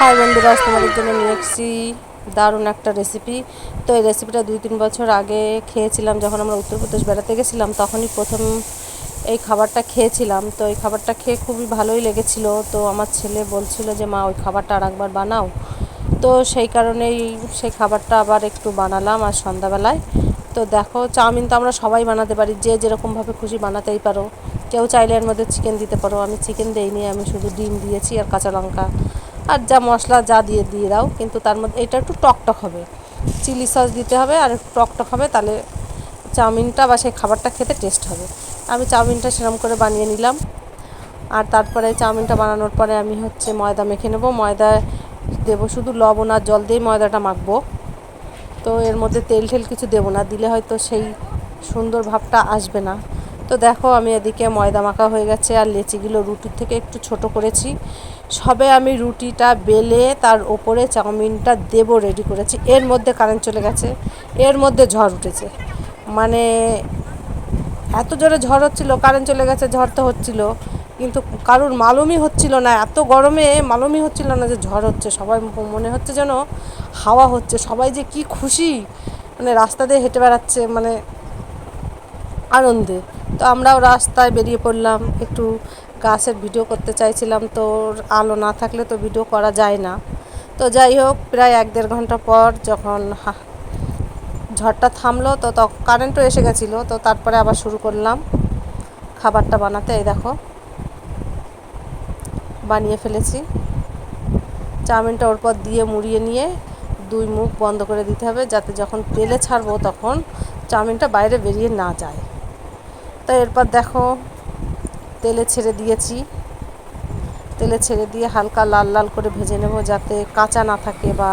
High বন্ধুরা তোমাদের জন্য নিয়ে এসেছি দারুণ একটা রেসিপি তো এই রেসিপিটা দুই তিন বছর আগে খেয়েছিলাম, যখন আমরা উত্তরপ্রদেশ বেড়াতে গেছিলাম, তখনই প্রথম এই খাবারটা খেয়েছিলাম। তো এই খাবারটা খেয়ে খুবই ভালোই লেগেছিল। তো আমার ছেলে বলছিল যে, মা, ওই খাবারটা আর একবার বানাও। তো সেই কারণেই সেই খাবারটা আবার একটু বানালাম আর সন্ধ্যাবেলায়। তো দেখো, চাউমিন তো আমরা সবাই বানাতে পারি, যে যেরকমভাবে খুশি বানাতেই পারো। কেউ চাইলে এর মধ্যে চিকেন দিতে পারো। আমি চিকেন দিইনি, আমি শুধু ডিম দিয়েছি আর কাঁচা লঙ্কা। আর যা মশলা যা দিয়ে দিয়ে দাও, কিন্তু তার মধ্যে এটা একটু টকটক হবে। চিলি সস দিতে হবে আর একটু টকটক হবে, তাহলে চাউমিনটা বা সেই খাবারটা খেতে টেস্ট হবে। আমি চাউমিনটা সেরম করে বানিয়ে নিলাম। আর তারপরে চাউমিনটা বানানোর পরে আমি হচ্ছে ময়দা মেখে নেব। ময়দা দেবো শুধু লবণ আর জল দিয়ে ময়দাটা মাখবো। তো এর মধ্যে তেল ঠেল কিছু দেবো না, দিলে হয়তো সেই সুন্দর ভাবটা আসবে না। তো দেখো আমি এদিকে ময়দা মাখা হয়ে গেছে আর লেচিগুলো রুটির থেকে একটু ছোট করেছি। সবে আমি রুটিটা বেলে তার ওপরে চাউমিনটা দেবো রেডি করেছি। এর মধ্যে কারেন্ট চলে গেছে, এর মধ্যে ঝড় উঠেছে। মানে এত জোরে ঝড় হচ্ছিল কারেন্ট চলে গেছে, ঝড় তো হচ্ছিল। কিন্তু কারোর মালুমই হচ্ছিল না, এত গরমে মালুমই হচ্ছিল না যে ঝড় হচ্ছে। সবাই মনে হচ্ছে যেন হাওয়া হচ্ছে, সবাই যে কি খুশি। মানে রাস্তা দিয়ে হেঁটে বেড়াচ্ছে মানে আনন্দে। তো আমরাও রাস্তায় বেরিয়ে পড়লাম, একটু গাছের ভিডিও করতে চাইছিলাম, তো আলো না থাকলে তো ভিডিও করা যায় না। তো যাই হোক, প্রায় এক দেড় ঘণ্টা পর যখন ঝড়টা থামলো, তো তখন কারেন্টও এসে গেছিল, তো তারপরে আবার শুরু করলাম খাবারটা বানাতে। এই দেখো, বানিয়ে ফেলেছি। চাউমিনটা ওর পর দিয়ে মুড়িয়ে নিয়ে দুই মুখ বন্ধ করে দিতে হবে, যাতে যখন তেলে ছাড়বো তখন চাউমিনটা বাইরে বেরিয়ে না যায়। তো এরপর দেখো, তেলে ছেড়ে দিয়েছি। তেলে ছেড়ে দিয়ে হালকা লাল লাল করে ভেজে নেব যাতে কাঁচা না থাকে বা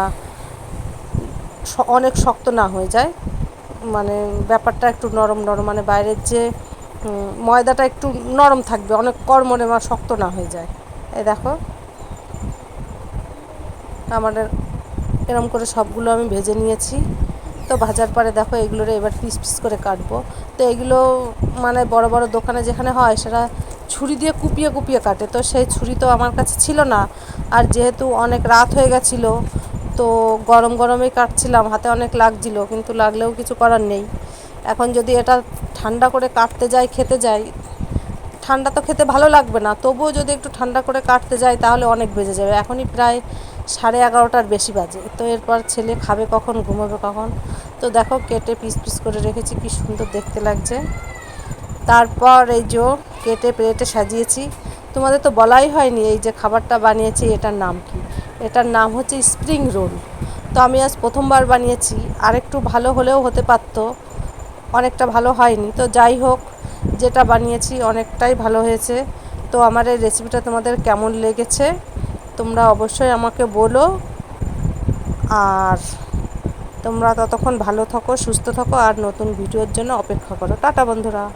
অনেক শক্ত না হয়ে যায়। মানে ব্যাপারটা একটু নরম নরম মানে বাইরের যে ময়দাটা একটু নরম থাকবে, অনেক কড়মড়ে বা শক্ত না হয়ে যায়। এই দেখো। আমাদের এরম করে সবগুলো আমি ভেজে নিয়েছি। তো ভাজার পরে দেখো এগুলোরে এবার পিস পিস করে কাটবো। তো এগুলো মানে বড় বড় দোকানে যেখানে হয় সেটা ছুরি দিয়ে কুপিয়ে কুপিয়ে কাটে। তো সেই ছুরি তো আমার কাছে ছিল না। আর যেহেতু অনেক রাত হয়ে গেছিল, তো গরম গরমেই কাটছিলাম, হাতে অনেক লাগছিল, কিন্তু লাগলেও কিছু করার নেই। এখন যদি এটা ঠান্ডা করে কাটতে যাই, খেতে যাই ঠান্ডা তো খেতে ভালো লাগবে না, তবুও যদি একটু ঠান্ডা করে কাটতে যাই তাহলে অনেক বেজে যাবে। এখনই প্রায় সাড়ে এগারোটার বেশি বাজে, তো এরপর ছেলে খাবে কখন, ঘুমাবে কখন? তো দেখো কেটে পিস পিস করে রেখেছি, কি সুন্দর দেখতে লাগছে। তারপর এই যে কেটে প্লেটে সাজিয়েছি। তোমাদের তো বলাই হয়নি এই যে খাবারটা বানিয়েছি, এটার নাম কি? এটার নাম হচ্ছে স্প্রিং রোল। তো আমি আজ প্রথমবার বানিয়েছি, আরেকটু ভালো হলেও হতে পারতো। অনেকটা ভালো হয়নি। তো যাই হোক, যেটা বানিয়েছি অনেকটাই ভালো হয়েছে। তো আমার এই রেসিপিটা তোমাদের কেমন লেগেছে, তোমরা অবশ্যই আমাকে বলো। আর তোমরা ততক্ষণ ভালো থাকো, সুস্থ থাকো, আর নতুন ভিডিওর জন্য অপেক্ষা করো। টাটা বন্ধুরা।